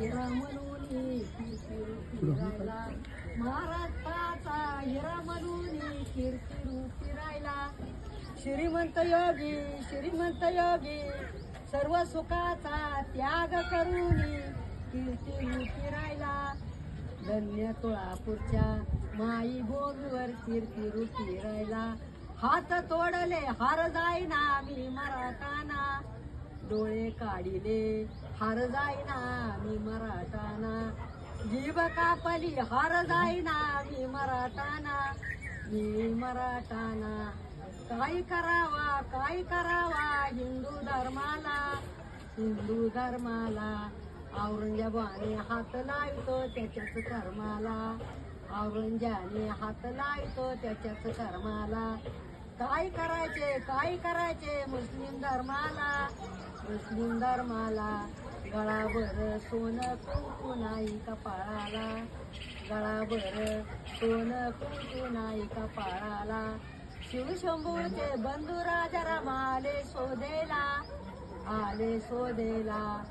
हिरा म्हणून किरकिरू फिरायला. महाराष्ट्राचा हिरा म्हणून किरकिरू फिरायला. श्रीमंत योगी श्रीमंत योगी सर्व सुखाचा त्याग करून कीर्ती फिरायला धन्य तुळापूरच्या माई भोगीवर कीर्ती फिरायला. हात तोडले हार जाईना. डोळे काढिले. हार जाईना मी मराठाना. जीव कापली हार जाईना मी मराठाना. मी मराठाना. काय करावा काय करावा हिंदू धर्माला? हिंदू धर्माला. औरंगजेबाने हात लावतो त्याच्याच कर्माला. औरंगजेबाने हात लावतो त्याच्याच कर्माला. काय करायचे काय करायचे मुस्लिम धर्माला? श्रृंगार माला गळाभर सोनं कुंकू नाही कपाळाला गळाभर सोनं कुंकू नाही कपाळाला शिवशंभूचे बंधू राजा राम आले शोधेला आले शोधेला.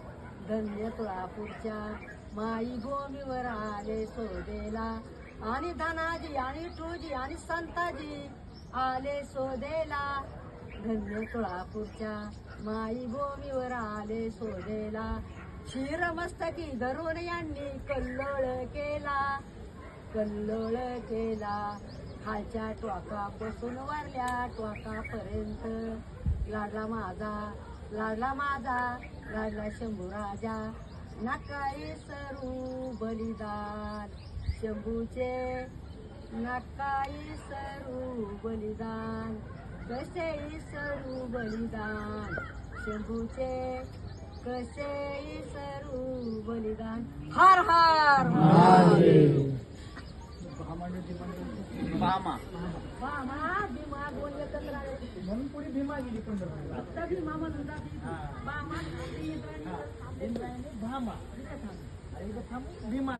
धन्य तुळापूरच्या माई भूमीवर आले शोधेला. आणि धनाजी आणि टूजी आणि संताजी आले शोधेला. धन्य तुळापूरच्या माई भूमीवर आले शोधेला शिरमस्तकी धरून यांनी कल्लोळ केला. कल्लोळ केला. खालच्या टोकापासून वारल्या टोकापर्यंत. लाडला माझा लाडला माझा लाडला शंभू राजा. नकाई सरू बलिदान. शंभूचे नकाई सरू बलिदान. कसे सरू बलिदान शंभूचे कसे सरू बलिदान हार हार भामा बामा भीमा दोन एकत्र आले म्हणून पुढे भीमा गेली पंढरपूर फक्त भीमा म्हणून भामा भीमा